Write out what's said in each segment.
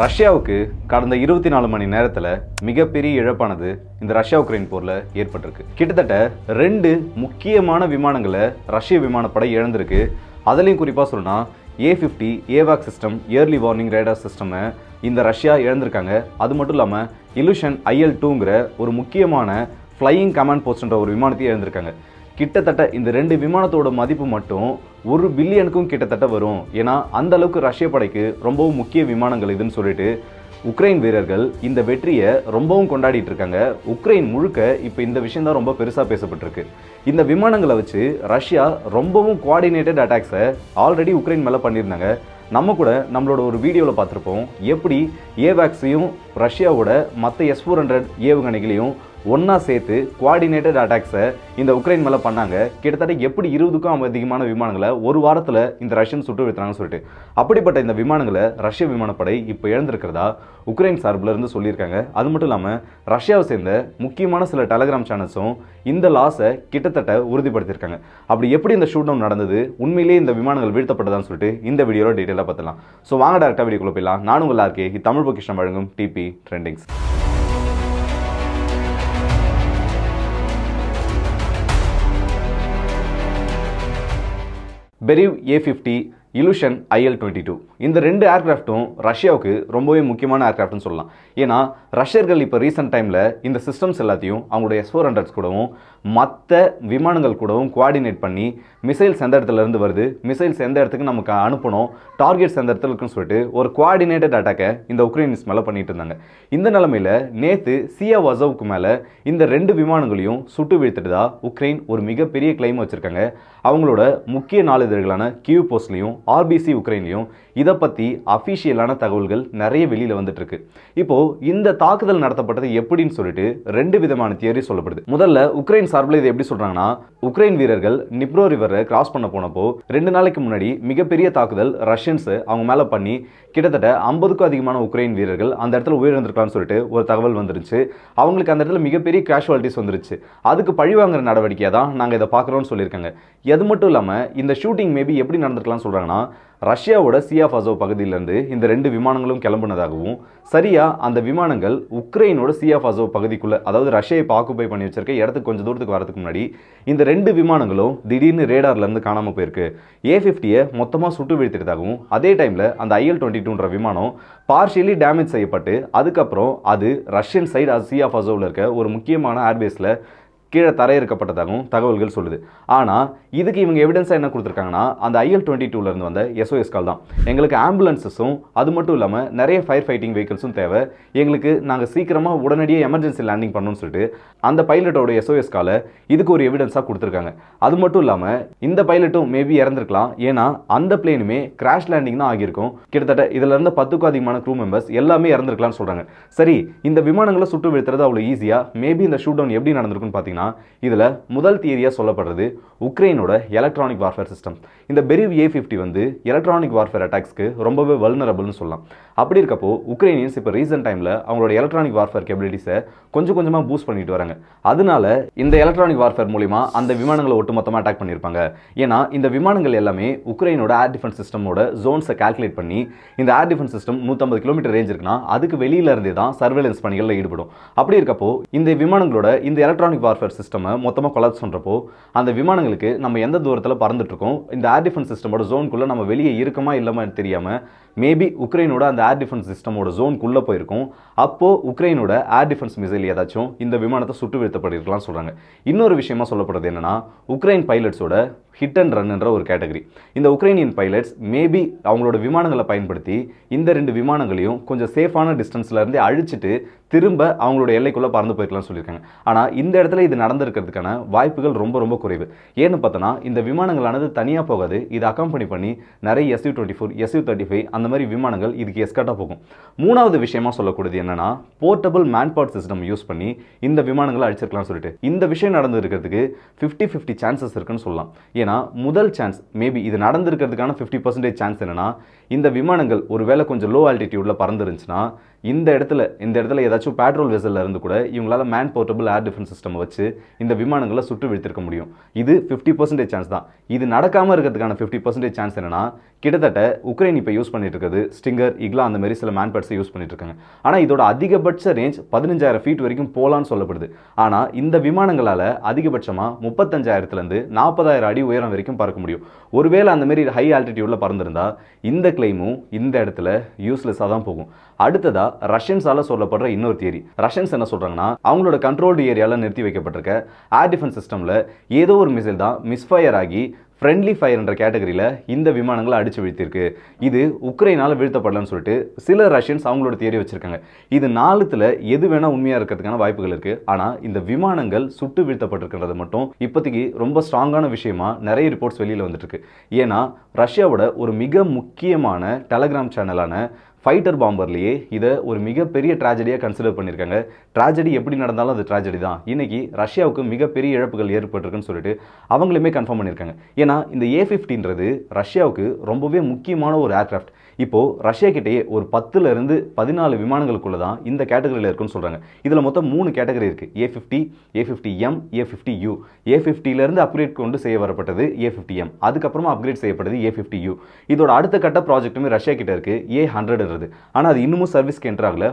ரஷ்யாவுக்கு கடந்த இருபத்தி நாலு மணி நேரத்தில் மிகப்பெரிய இழப்பானது இந்த ரஷ்யா உக்ரைன் போரில் ஏற்பட்டிருக்கு. கிட்டத்தட்ட ரெண்டு முக்கியமான விமானங்களை ரஷ்ய விமானப்படை இழந்திருக்கு. அதுலேயும் குறிப்பாக சொல்லணும்னா ஏ ஃபிஃப்டி ஏவாக் சிஸ்டம் இயர்லி வார்னிங் ரேடார் சிஸ்டமை இந்த ரஷ்யா இழந்திருக்காங்க. அது மட்டும் இல்லாமல் இலுஷன் ஐஎல் டூங்கிற ஒரு முக்கியமான ஃப்ளையிங் கமாண்ட் போஸ்ட்ன்ற ஒரு விமானத்தையும் இழந்திருக்காங்க. கிட்டத்தட்ட இந்த ரெண்டு விமானத்தோட மதிப்பு மட்டும் ஒரு பில்லியனுக்கும் கிட்டத்தட்ட வரும். ஏன்னா அந்த அளவுக்கு ரஷ்ய படைக்கு ரொம்பவும் முக்கிய விமானங்கள் இதுன்னு சொல்லிட்டு உக்ரைன் வீரர்கள் இந்த வெற்றியை ரொம்பவும் கொண்டாடிட்டு இருக்காங்க. உக்ரைன் முழுக்க இப்போ இந்த விஷயம் தான் ரொம்ப பெருசாக பேசப்பட்டிருக்கு. இந்த விமானங்களை வச்சு ரஷ்யா ரொம்பவும் கோஆர்டினேட்டட் அட்டாக்ஸை ஆல்ரெடி உக்ரைன் மேலே பண்ணியிருந்தாங்க. நம்ம கூட நம்மளோட ஒரு வீடியோவில் பார்த்துருப்போம். எப்படி ஏவேக்ஸையும் ரஷ்யாவோட மற்ற எஸ் ஃபோர் ஹண்ட்ரட் ஏவுகணைகளையும் ஒன்றா சேர்த்து குவாடினேட்டட் அட்டாக்ஸை இந்த உக்ரைன் மேலே பண்ணாங்க. கிட்டத்தட்ட எப்படி இருபதுக்கும் அதிகமான விமானங்களை ஒரு வாரத்தில் இந்த ரஷ்யன் சுட்டு வீழ்த்தினாங்கன்னு சொல்லிட்டு. அப்படிப்பட்ட இந்த விமானங்களை ரஷ்ய விமானப்படை இப்போ இழந்திருக்கிறதா உக்ரைன் சார்பில் இருந்து சொல்லியிருக்காங்க. அது மட்டும் இல்லாமல் ரஷ்யாவை சேர்ந்த முக்கியமான சில டெலகிராம் சேனல்ஸும் இந்த லாஸை கிட்டத்தட்ட உறுதிப்படுத்தியிருக்காங்க. அப்படி எப்படி இந்த ஷூட் டவுன் நடந்தது? உண்மையிலேயே இந்த விமானங்கள் வீழ்த்தப்பட்டதான்னு சொல்லிட்டு இந்த வீடியோவில் டீட்டெயிலாக பார்த்துலாம் ஸோ வாங்க டேரக்டாக வீடியோக்குள்ள போயிடலாம். நானும் உங்கள் இருக்கே தமிழ் பொக்கிஷம் வழங்கும் DP trendings Beriev A fifty Ilyushin IL twenty two இந்த ரெண்டு ஏர்க்ராஃப்ட்டும் ரஷ்யாவுக்கு ரொம்பவே முக்கியமான ஏர்க்ராஃப்ட்னு சொல்லலாம். ஏன்னா ரஷ்யர்கள் இப்போ ரீசெண்ட் டைமில் இந்த சிஸ்டம்ஸ் எல்லாத்தையும் அவங்களுடைய எஸ் ஃபோர் ஹண்ட்ரட்ஸ் கூடவும் மற்ற விமானங்கள் கூடவும் கோஆர்டினேட் பண்ணி மிசைல்ஸ் எந்த இடத்துல இருந்து வருது. மிசைல்ஸ் எந்த இடத்துக்கு நமக்கு அனுப்பணும். டார்கெட்ஸ் எந்த இடத்துல இருக்குன்னு சொல்லிட்டு ஒரு கோஆர்டினேட்டட் அட்டாக்கை இந்த உக்ரைனிஸ் மேலே பண்ணிட்டு இருந்தாங்க. இந்த நிலமையில் நேற்று சியா வசவுக்கு மேலே இந்த ரெண்டு விமானங்களையும் சுட்டு வீழ்த்திட்டதா உக்ரைன் ஒரு மிகப்பெரிய கிளைம் வச்சுருக்காங்க. அவங்களோட முக்கிய நாளிதழ்களான கியூ போஸ்ட்லையும் ஆர்பிசி உக்ரைன்லையும் இதை பற்றி அஃபிஷியலான தகவல்கள் நிறைய வெளியில் வந்துட்டுருக்கு இப்போது இந்த தாக்குதல் நடத்தப்பட்டது எப்படின்னு சொல்லிட்டு ரெண்டு விதமான தியரி சொல்லப்படுது. முதல்ல உக்ரைன் சார்பில் இது எப்படி சொல்றாங்கன்னா உக்ரைன் வீரர்கள் நிப்ரோ ரிவரை கிராஸ் பண்ண போனப்போ ரெண்டு நாளைக்கு முன்னாடி மிகப்பெரிய தாக்குதல் ரஷ்யன்ஸ் அவங்க மேலே பண்ணி கிட்டத்தட்ட ஐம்பதுக்கும் அதிகமான உக்ரைன் வீரர்கள் அந்த இடத்துல உயிரிழந்திருக்கலாம்னு சொல்லிட்டு ஒரு தகவல் வந்துருச்சு அவங்களுக்கு அந்த இடத்துல மிகப்பெரிய கேஷுவாலிட்டிஸ் வந்துருச்சு. அதுக்கு பழிவாங்குற நடவடிக்கையாக தான் நாங்கள் இதை பார்க்குறோம்னு சொல்லியிருக்காங்க. அது மட்டும் இல்லாமல் இந்த ஷூட்டிங் மேபி எப்படி நடந்திருக்கலாம்னு சொல்கிறாங்கன்னா ரஷ்யாவோட சியா அசோவ் பகுதியிலேருந்து இந்த ரெண்டு விமானங்களும் கிளம்புனதாகவும் சரியாக அந்த விமானங்கள் உக்ரைனோட சியா அசோவ் பகுதிக்குள்ளே அதாவது ரஷ்யாவை ஆக்குப்பை பண்ணி வச்சிருக்க இடத்துக்கு கொஞ்சம் தூரத்துக்கு வரதுக்கு முன்னாடி இந்த ரெண்டு விமானங்களும் திடீர்னு ரேடார்லேருந்து காணாமல் போயிருக்கு. ஏ ஃபிஃப்டியை மொத்தமாக சுட்டு வீழ்த்திட்டதாகவும் அதே டைமில் அந்த ஐஎல் டுவெண்ட்டி டூன்ற விமானம் பார்ஷியலி டேமேஜ் செய்யப்பட்டு அதுக்கப்புறம் அது ரஷ்யன் சைடு சியா அசோவில் இருக்க ஒரு முக்கியமான ஏர்பேஸில் கீழே தரையிறக்கப்பட்டதாகவும் தகவல்கள் சொல்லுது. ஆனால் இதுக்கு இவங்க எவிடன்ஸாக என்ன கொடுத்துருக்காங்கன்னா அந்த ஐஎல் டுவெண்ட்டி டூலேருந்து வந்த எஸ்ஓஎஸ் கால் தான். எங்களுக்கு ஆம்புலன்ஸஸும் அது மட்டும் இல்லாமல் நிறைய ஃபயர் ஃபைட்டிங் வெஹிக்கிள்ஸும் தேவை. எங்களுக்கு நாங்கள் சீக்கிரமாக உடனடியாக எமர்ஜென்சி லேண்டிங் பண்ணணும்னு சொல்லிட்டு அந்த பைலட்டோட எஸ்ஓஎஸ் காலை இதுக்கு ஒரு எவிடன்ஸாக கொடுத்துருக்காங்க. அது மட்டும் இல்லாமல் இந்த பைலட்டும் மேபி இறந்துருக்கலாம். ஏன்னா அந்த பிளேனுமே கிராஷ் லேண்டிங் தான் ஆகியிருக்கும். கிட்டத்தட்ட இதிலிருந்து பத்துக்கும் அதிகமான க்ரூ மெம்பர்ஸ் எல்லாமே இறந்துருக்கலாம்னு சொல்கிறாங்க சரி இந்த விமானங்களை சுட்டு வீழ்த்துறது அவ்வளோ ஈஸியாக மேபி இந்த ஷூட் டவுன் எப்படி நடந்திருக்குன்னு பார்த்தீங்கன்னா இதில் முதல் தியரியாக சொல்லப்படுறது உக்ரைனோட எலக்ட்ரானிக் வார்ஃபேர் சிஸ்டம் இந்த பெரிவ் ஏ ஃபிஃப்டி வந்து எலக்ட்ரானிக் வார்ஃபேர் அட்டாக்ஸ்க்கு ரொம்பவே வல்னரபிள்னு சொல்லலாம். அப்படி இருக்கப்போ உக்ரைனியன்ஸ் இப்போ ரீசெண்ட் டைமில் அவங்களோட எலக்ட்ரானிக் வார்ஃபேர் கேபிலிட்டிஸை கொஞ்சம் கொஞ்சமாக பூஸ்ட் பண்ணிட்டு வராங்க. அதனால இந்த எலக்ட்ரானிக் வார்ஃபேர் மூலிமா அந்த விமானங்களை ஒட்டுமொத்தமாக அட்டாக் பண்ணியிருப்பாங்க ஏன்னா இந்த விமானங்கள் எல்லாமே உக்ரைனோட ஏர் டிஃபென்ஸ் சிஸ்டமோட ஜோன்ஸை கால்குலேட் பண்ணி இந்த ஏர் டிஃபென்ஸ் சிஸ்டம் நூற்றம்பது கிலோமீட்டர் ரேஞ்ச் இருக்குன்னா அதுக்கு வெளியில இருந்தே தான் சர்வேலன்ஸ் பணிகளில் ஈடுபடும். அப்படி இருக்கப்போ இந்த விமானங்களோட இந்த எலக்ட்ரானிக் வார்ஃபேர் சிஸ்டமை மொத்தமாக கொலாப்ஸ் பண்ணுறப்போ அந்த விமானங்களுக்கு நம்ம எந்த தூரத்தில் பறந்துட்டு இருக்கோம் இந்த ஏர் டிஃபென்ஸ் சிஸ்டமோட ஜோனுக்குள்ளே நம்ம வெளியே இருக்கமா இல்லாமல் தெரியாமல் மேபி உக்ரைனோட அந்த ஏர் டிஃபென்ஸ் சிஸ்டமோட ஜோனுக்குள்ளே போயிருக்கும். அப்போ உக்ரைனோட ஏர் டிஃபென்ஸ் மிசைல் ஏதாச்சும் இந்த விமானத்தை சுட்டு வீழ்த்தப்பட்டிருக்கலாம் சொல்கிறாங்க இன்னொரு விஷயமா சொல்லப்படுறது என்னன்னா உக்ரைன் பைலட்ஸோட ஹிட் அண்ட் ரன்ன்ற ஒரு கேட்டகரி இந்த உக்ரைனியன் பைலட்ஸ் மேபி அவங்களோட விமானங்களை பயன்படுத்தி இந்த ரெண்டு விமானங்களையும் கொஞ்சம் சேஃபான டிஸ்டன்ஸ்ல இருந்து அழிச்சிட்டு திரும்ப அவங்களோட எல்லைக்குள்ளே பறந்து போயிருக்கலாம்னு சொல்லியிருக்காங்க. ஆனால் இந்த இடத்துல இது நடந்திருக்கிறதுக்கான வாய்ப்புகள் ரொம்ப ரொம்ப குறைவு. ஏன்னு பார்த்தோன்னா இந்த விமானங்களானது தனியாக போகாது. இதை அக்கம்பெனி பண்ணி நிறைய SU twenty four SU thirty five அந்த மாதிரி விமானங்கள் இதுக்கு எஸ்கட்டாக போகும். மூணாவது விஷயமா சொல்லக்கூடியது என்னன்னா போர்ட்டபிள் மேன்பவர் சிஸ்டம் யூஸ் பண்ணி இந்த விமானங்களை அழிச்சிருக்கலாம்னு சொல்லிட்டு. இந்த விஷயம் நடந்திருக்கிறதுக்கு ஃபிஃப்டி ஃபிஃப்டி சான்சஸ் இருக்குன்னு சொல்லலாம். ஏன்னா முதல் சான்ஸ் மேபி இது நடந்திருக்கிறதுக்கான ஃபிஃப்டி பர்சன்டேஜ் சான்ஸ் என்னன்னா இந்த விமானங்கள் ஒருவேளை கொஞ்சம் லோ ஆல்டிடியூட்ல பறந்துருந்துச்சுன்னா இந்த இடத்துல இந்த இடத்துல ஏதாச்சும் பேட்ரோல் வெசலில் இருந்து கூட இவங்களால man portable air defence system வச்சு இந்த விமானங்களை சுட்டு வீழ்த்திருக்க முடியும். இது ஃபிஃப்டி பர்சன்டேஜ் சான்ஸ் தான். இது நடக்காமல் இருக்கிறதுக்கான ஃபிஃப்டி பர்சன்டேஜ் சான்ஸ் என்னன்னா கிட்டத்தட்ட உக்ரைன் இப்போ யூஸ் பண்ணிட்டு இருக்கிறது ஸ்டிங்கர் இக்லா அந்த மாதிரி சில மேன்பேட்ஸை யூஸ் பண்ணிட்டு இருக்காங்க. ஆனால் இதோட அதிகபட்ச ரேஞ்ச் பதினஞ்சாயிரம் ஃபீட் வரைக்கும் போகலான்னு சொல்லப்படுது. ஆனால் இந்த விமானங்களால் அதிகபட்சமாக முப்பத்தஞ்சாயிரத்துலேருந்து நாற்பதாயிரம் அடி உயரம் வரைக்கும் பறக்க முடியும். ஒருவேளை அந்த மாதிரி ஹை ஆல்டிடியூடில் பறந்துருந்தா இந்த கிளைமும் இந்த இடத்துல யூஸ்லெஸ்ஸாக தான் போகும். அடுத்ததா சொல்லப்படுற இன்னொரு தியரி ரஷ்யன்ஸ் என்ன சொல்கிறாங்கன்னா அவங்களோட கண்ட்ரோல்டு ஏரியாவில் நிறுத்தி வைக்கப்பட்டிருக்க ஏர் டிஃபென்ஸ் சிஸ்டமில் ஏதோ ஒரு மிசைல் தான் மிஸ்ஃபயர் ஆகி ஃப்ரெண்ட்லி ஃபயர்ன்ற கேட்டகரியில் இந்த விமானங்களை அடித்து வீழ்த்திருக்கு இது உக்ரைனால் வீழ்த்தப்படலன்னு சொல்லிட்டு சில ரஷ்யன்ஸ் அவங்களோட தேரி வச்சுருக்காங்க. இது நாலுத்தில் எது வேணால் உண்மையாக இருக்கிறதுக்கான வாய்ப்புகள் இருக்குது ஆனால் இந்த விமானங்கள் சுட்டு வீழ்த்தப்பட்டிருக்கிறது மட்டும் இப்போதைக்கு ரொம்ப ஸ்ட்ராங்கான விஷயமா நிறைய ரிப்போர்ட்ஸ் வெளியில் வந்துட்டுருக்கு ஏன்னா ரஷ்யாவோட ஒரு மிக முக்கியமான டெலகிராம் சேனலான ஃபைட்டர் பாம்பர்லேயே இதை ஒரு மிகப்பெரிய ட்ராஜடியாக கன்சிடர் பண்ணியிருக்காங்க. ட்ராஜடி எப்படி நடந்தாலும் அது ட்ராஜடி தான். இன்றைக்கி ரஷ்யாவுக்கு மிகப்பெரிய இழப்புகள் ஏற்பட்டிருக்குன்னு சொல்லிட்டு அவங்களுமே கன்ஃபார்ம் பண்ணியிருக்காங்க. ஏன்னா இந்த ஏ ஃபிஃப்டின்றது ரஷ்யாவுக்கு ரொம்பவே முக்கியமான ஒரு ஏர்க்ராஃப்ட் இப்போது ரஷ்யா கிட்டேயே ஒரு பத்துலேருந்து பதினாலு விமானங்களுக்குள்ள தான் இந்த கேட்டகரியில் இருக்குன்னு சொல்கிறாங்க இதில் மொத்தம் மூணு கேட்டகரி இருக்குது A fifty A fifty M A fifty U A ஃபிஃப்டியிலேருந்து upgrade கொண்டு செய்ய வரப்பட்டது ஏ ஃபிஃப்டி எம் அதுக்கப்புறமா அப்கிரேட் செய்யப்பட்டது ஏ ஃபிஃப்டி யூ இதோட அடுத்த கட்ட ப்ராஜெக்ட்டுமே ரஷ்யா கிட்ட இருக்கு. ஏ ஹண்ட்ரட் ஹண்ட்ரட்ன்றது ஆனால் அது இன்னமும் சர்வீஸ்க்கு என்டர் ஆகல.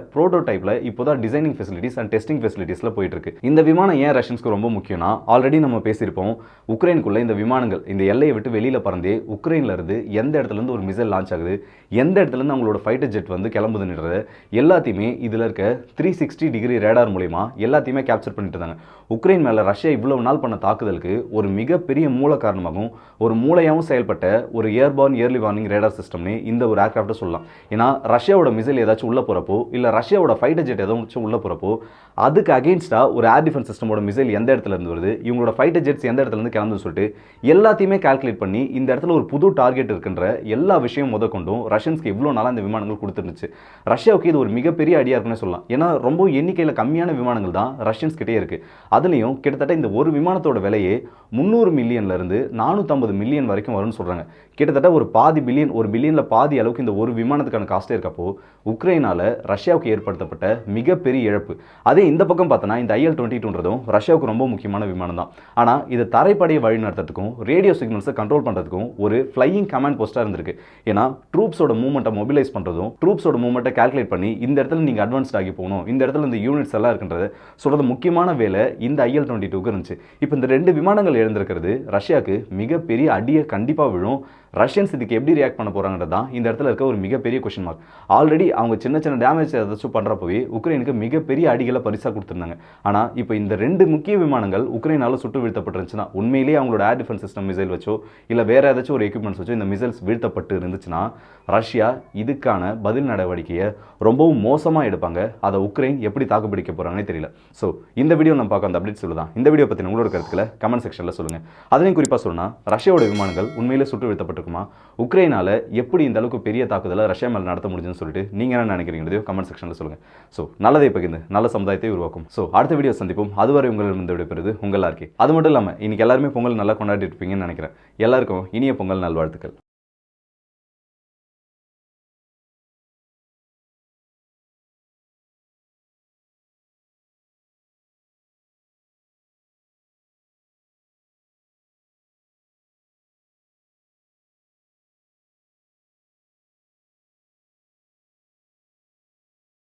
இப்போ இப்போதான் டிசைனிங் ஃபெசிலிட்டிஸ் அண்ட் டெஸ்டிங் ஃபெசிலிட்டிஸில் போயிட்டு இருக்கு இந்த விமானம் ஏன் ரஷ்யன்ஸ்க்கு ரொம்ப முக்கியம்னா ஆல்ரெடி நம்ம பேசியிருப்போம் உக்ரைனுக்குள்ளே இந்த விமானங்கள் இந்த எல்லையை விட்டு வெளியில் பறந்தே உக்ரைன்லேருந்து எந்த இடத்துலேருந்து ஒரு மிசைல் லான்ச் ஆகுது எந்த இடத்துல இருந்து அவங்களோட ஃபைட்டர் ஜெட் வந்து கிளம்புதுன்றது எல்லாத்தையுமே இதில் இருக்க த்ரீ சிக்ஸ்டி டிகிரி ரேடார் மூலயமா எல்லாத்தையுமே கேப்சர் பண்ணிட்டு இருந்தாங்க. உக்ரைன் மேலே ரஷ்யா இவ்வளவு நாள் பண்ண தாக்குதலுக்கு ஒரு மிகப்பெரிய மூல காரணமாகவும் ஒரு மூளையாகவும் செயல்பட்ட ஒரு ஏர்பார்ன் இயர்லி வார்னிங் ரேடார் சிஸ்டம்னு இந்த ஒரு ஏர்க்ராஃப்ட்டை சொல்லலாம். ஏன்னா ரஷ்யாவோட மிசைல் ஏதாச்சும் உள்ளே போகிறப்போ இல்லை ரஷ்யாவோட ஃபைட்டர் ஜெட் ஏதாச்சும் உள்ளே போகிறப்போ அதுக்கு அகேன்ஸ்டாக ஒரு ஏர் டிஃபென்ஸ் சிஸ்டமோட மிசைல் எந்த இடத்துல இருந்து வருது இவங்களோட ஃபைட்டர் ஜெட்ஸ் எந்த இடத்துல இருந்து கிளம்புன்னு சொல்லிட்டு எல்லாத்தையுமே கால்குலேட் பண்ணி இந்த இடத்துல ஒரு புது டார்கெட் இருக்குன்ற எல்லா விஷயம் முத கொண்டும் ரஷ்யன்ஸ்க்கு இவ்வளோ நாளாக இந்த விமானங்கள் கொடுத்துருந்துச்சு. ரஷ்யாவுக்கு இது ஒரு மிகப்பெரிய அடியாக இருக்குன்னு சொல்லலாம். ஏன்னா ரொம்ப எண்ணிக்கையில் கம்மியான விமானங்கள் தான் ரஷ்யன்ஸ் கிட்டே இருக்குது அதுலேயும் கிட்டத்தட்ட இந்த ஒரு விமானத்தோட விலையே முந்நூறு மில்லியன்லேருந்து நானூற்றம்பது மில்லியன் வரைக்கும் வரும்னு சொல்கிறாங்க கிட்டத்தட்ட ஒரு பாதி பில்லியன் ஒரு பில்லியனில் பாதி அளவுக்கு இந்த ஒரு விமானத்துக்கான காஸ்ட்டே இருக்கப்போ உக்ரைனால ரஷ்யாவுக்கு ஏற்படுத்தப்பட்ட மிகப்பெரிய இழப்பு. அதே இந்த பக்கம் பார்த்தோன்னா இந்த ஐஎல் டுவெண்ட்டி டூன்றதும் ரஷ்யாவுக்கு ரொம்ப முக்கியமான விமானம் தான். ஆனால் இது தரைப்படையை வழி நடத்துறதுக்கும் ரேடியோ சிக்னல்ஸை கண்ட்ரோல் பண்ணுறதுக்கும் ஒரு ஃப்ளையிங் கமாண்ட் போஸ்ட்டாக இருந்திருக்கு. ஏன்னா ட்ரூப்ஸோட மூவ்மெண்ட்டை மொபிலைஸ் பண்ணுறதும் ட்ரூப்ஸோட மூவ்மெண்ட்டை கால்குலேட் பண்ணி இந்த இடத்துல நீங்கள் அட்வான்ஸ்ட் ஆகி போகணும் இந்த இடத்துல இந்த யூனிட்ஸ் எல்லாம் இருக்கின்றது சொல்கிறது முக்கியமான வேலை இந்த ஐஎல் டுவெண்ட்டி டூக்கு இருந்துச்சு. இப்போ இந்த ரெண்டு விமானங்கள் எழுந்திருக்கிறது ரஷ்யாவுக்கு மிகப்பெரிய அடியை கண்டிப்பாக விழும். ரஷ்யன்ஸ் இதுக்கு எப்படி ரியாக்ட் பண்ண போகிறாங்கிறது தான் இந்த இடத்துல இருக்க ஒரு மிகப்பெரிய கொஷின் மார்க் ஆல்ரெடி அவங்க சின்ன சின்ன டேமேஜ் ஏதாச்சும் பண்ணுறப்போவே உக்ரைனுக்கு மிகப்பெரிய அடிகளை பரிசாக கொடுத்துருந்தாங்க. ஆனால் இப்போ இந்த ரெண்டு முக்கிய விமானங்கள் உக்ரைனால சுட்டு வீழ்த்தப்பட்டிருந்துச்சுன்னா உண்மையிலேயே அவங்களோட ஏர் டிஃபென்ஸ் சிஸ்டம் மிசைல் வச்சோ இல்லை வேறு ஏதாச்சும் ஒரு எக்யூப்மெண்ட்ஸ் வச்சோ இந்த மிசைல்ஸ் வீழ்த்தப்பட்டு இருந்துச்சுன்னா ரஷ்யா இதுக்கான பதில் நடவடிக்கையை ரொம்பவும் மோசமாக எடுப்பாங்க. அதை உக்ரைன் எப்படி தாக்குப்பிடிக்க போகிறாங்கன்னே தெரியல. ஸோ இந்த வீடியோ நம்ம பார்க்க அந்த அப்டேட் சொல்லுதான். இந்த வீடியோ பற்றி உங்களோட கருத்துக்களை கமெண்ட் செக்ஷனில் சொல்லுங்க. அதையும் குறிப்பாக சொல்லணும்னா ரஷ்யாவோட விமானங்கள் உண்மையிலே சுட்டு இருக்குமா? உக்ரைனால எப்படி இந்த அளவுக்கு பெரிய தாக்குதலை ரஷ்யா மேலே நடத்த முடிஞ்சுன்னு சொல்லிட்டு நீங்கள் என்ன நினைக்கிறீங்க கமெண்ட் செக்ஷனில் சொல்லுங்கள் ஸோ நல்லதை பகிர்ந்து நல்ல சமுதாயத்தை உருவாக்கும். ஸோ அடுத்த வீடியோ சந்திப்போம். அதுவரை உங்களிடம் விடைபெறுது உங்கள் ஆர்கே அது மட்டும் இல்லாமல் இன்னைக்கு எல்லாருமே பொங்கல் நல்லா கொண்டாடி இருப்பீங்கன்னு நினைக்கிறேன். எல்லாருக்கும் இனிய பொங்கல் நல்வாழ்த்துக்கள்.